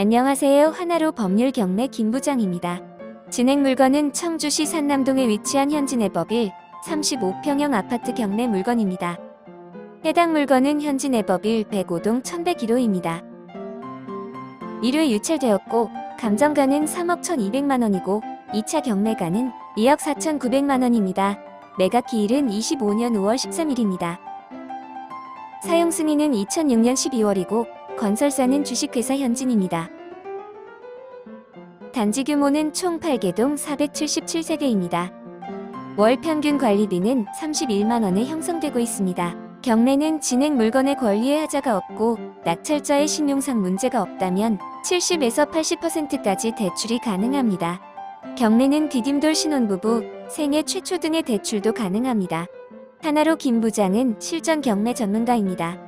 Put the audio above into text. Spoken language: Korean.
안녕하세요. 하나로 법률 경매 김부장입니다. 진행 물건은 청주시 산남동에 위치한 현진해법일 35평형 아파트 경매 물건입니다. 해당 물건은 현진해법일 105동 1101호입니다. 1회 유찰되었고 감정가는 3억 1200만 원이고 2차 경매가는 2억 4900만 원입니다. 매각 기일은 25년 5월 13일입니다. 사용 승인은 2006년 12월이고 건설사는 주식회사 현진입니다. 단지 규모는 총 8개동 477세대입니다. 월 평균 관리비는 31만 원에 형성되고 있습니다. 경매는 진행 물건의 권리에 하자가 없고 낙찰자의 신용상 문제가 없다면 70에서 80%까지 대출이 가능합니다. 경매는 디딤돌 신혼부부, 생애 최초 등의 대출도 가능합니다. 하나로 김 부장은 실전 경매 전문가입니다.